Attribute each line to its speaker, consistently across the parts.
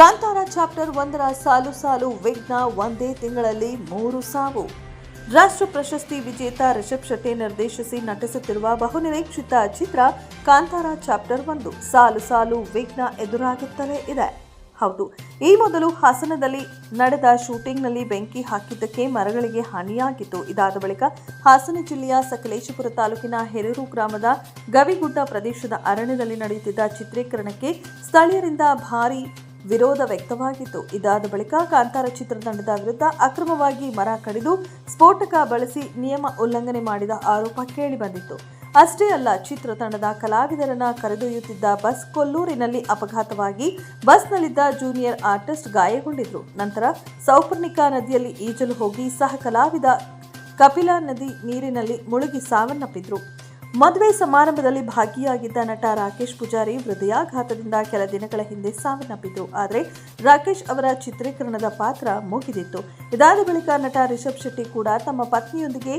Speaker 1: Kantara chapter ಒಂದರ ಸಾಲು ಸಾಲು ವಿಘ್ನ ಒಂದೇ ತಿಂಗಳಲ್ಲಿ ಮೂರು ಸಾವು. ರಾಷ್ಟ್ರ ಪ್ರಶಸ್ತಿ ವಿಜೇತ ರಿಷಬ್ ಶೆಟ್ಟಿ ನಿರ್ದೇಶಿಸಿ ನಟಿಸುತ್ತಿರುವ ಬಹುನಿರೀಕ್ಷಿತ ಚಿತ್ರ ಕಾಂತಾರ ಚಾಪ್ಟರ್ ಒಂದು. ಸಾಲು ಸಾಲು ವಿಘ್ನ ಎದುರಾಗುತ್ತಲೇ ಇದೆ. ಹೌದು, ಈ ಮೊದಲು ಹಾಸನದಲ್ಲಿ ನಡೆದ ಶೂಟಿಂಗ್ನಲ್ಲಿ ಬೆಂಕಿ ಹಾಕಿದ್ದಕ್ಕೆ ಮರಗಳಿಗೆ ಹಾನಿಯಾಗಿತ್ತು. ಇದಾದ ಬಳಿಕ ಹಾಸನ ಜಿಲ್ಲೆಯ ಸಕಲೇಶಪುರ ತಾಲೂಕಿನ ಹೆರೂರು ಗ್ರಾಮದ ಗವಿಗುಡ್ಡ ಪ್ರದೇಶದ ಅರಣ್ಯದಲ್ಲಿ ನಡೆಯುತ್ತಿದ್ದ ಚಿತ್ರೀಕರಣಕ್ಕೆ ಸ್ಥಳೀಯರಿಂದ ಭಾರೀ ವಿರೋಧ ವ್ಯಕ್ತವಾಗಿತ್ತು. ಇದಾದ ಬಳಿಕ ಕಾಂತಾರ ಚಿತ್ರತಂಡದ ವಿರುದ್ಧ ಅಕ್ರಮವಾಗಿ ಮರ ಕಡಿದು ಸ್ಫೋಟಕ ಬಳಸಿ ನಿಯಮ ಉಲ್ಲಂಘನೆ ಮಾಡಿದ ಆರೋಪ ಕೇಳಿಬಂದಿತ್ತು ಅಷ್ಟೇ ಅಲ್ಲ, ಚಿತ್ರತಂಡದ ಕಲಾವಿದರನ್ನ ಕರೆದೊಯ್ಯುತ್ತಿದ್ದ ಬಸ್ ಕೊಲ್ಲೂರಿನಲ್ಲಿ ಅಪಘಾತವಾಗಿ ಬಸ್ನಲ್ಲಿದ್ದ ಜೂನಿಯರ್ ಆರ್ಟಿಸ್ಟ್ ಗಾಯಗೊಂಡಿದ್ರು. ನಂತರ ಸೌಪರ್ಣಿಕಾ ನದಿಯಲ್ಲಿ ಈಜಲು ಹೋಗಿ ಸಹ ಕಲಾವಿದ ಕಪಿಲಾ ನದಿ ನೀರಿನಲ್ಲಿ ಮುಳುಗಿ ಸಾವನ್ನಪ್ಪಿದ್ರು. ಮದುವೆ ಸಮಾರಂಭದಲ್ಲಿ ಭಾಗಿಯಾಗಿದ್ದ ನಟ ರಾಕೇಶ್ ಪೂಜಾರಿ ಹೃದಯಾಘಾತದಿಂದ ಕೆಲ ದಿನಗಳ ಹಿಂದೆ ಸಾವನ್ನಪ್ಪಿತು ಆದರೆ ರಾಕೇಶ್ ಅವರ ಚಿತ್ರೀಕರಣದ ಪಾತ್ರ ಮುಗಿದಿತ್ತು. ಇದಾದ ಬಳಿಕ ನಟ ರಿಷಬ್ ಶೆಟ್ಟಿ ಕೂಡ ತಮ್ಮ ಪತ್ನಿಯೊಂದಿಗೆ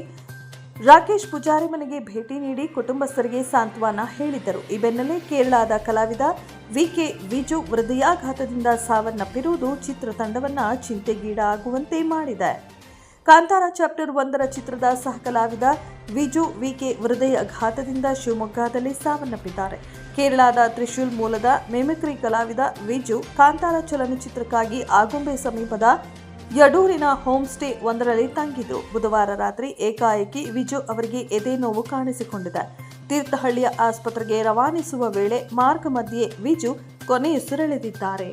Speaker 1: ರಾಕೇಶ್ ಪೂಜಾರಿ ಮನೆಗೆ ಭೇಟಿ ನೀಡಿ ಕುಟುಂಬಸ್ಥರಿಗೆ ಸಾಂತ್ವನ ಹೇಳಿದ್ದರು ಈ ಬೆನ್ನಲ್ಲೇ ಕೇರಳದ ಕಲಾವಿದ ವಿಕೆ ವಿಜು ಹೃದಯಾಘಾತದಿಂದ ಸಾವನ್ನಪ್ಪಿರುವುದು ಚಿತ್ರತಂಡವನ್ನ ಚಿಂತೆಗೀಡಾಗುವಂತೆ ಮಾಡಿದೆ. ಕಾಂತಾರ ಚಾಪ್ಟರ್ ಒಂದರ ಚಿತ್ರದ ಸಹ ಕಲಾವಿದ ವಿಜು ವಿಕೆ ಹೃದಯಾಘಾತದಿಂದ ಶಿವಮೊಗ್ಗದಲ್ಲಿ ಸಾವನ್ನಪ್ಪಿದ್ದಾರೆ. ಕೇರಳದ ತ್ರಿಶೂಲ್ ಮೂಲದ ಮೆಮಿಕ್ರಿ ಕಲಾವಿದ ವಿಜು ಕಾಂತಾರ ಚಲನಚಿತ್ರಕ್ಕಾಗಿ ಆಗುಂಬೆ ಸಮೀಪದ ಯಡೂರಿನ ಹೋಮ್ ಸ್ಟೇ ಒಂದರಲ್ಲಿ ತಂಗಿದ್ದು. ಬುಧವಾರ ರಾತ್ರಿ ಏಕಾಏಕಿ ವಿಜು ಅವರಿಗೆ ಎದೆ ನೋವು ಕಾಣಿಸಿಕೊಂಡಿದೆ. ತೀರ್ಥಹಳ್ಳಿಯ ಆಸ್ಪತ್ರೆಗೆ ರವಾನಿಸುವ ವೇಳೆ ಮಾರ್ಗ ಮಧ್ಯೆ ವಿಜು ಕೊನೆಯುಸಿರೆಳೆದಿದ್ದಾರೆ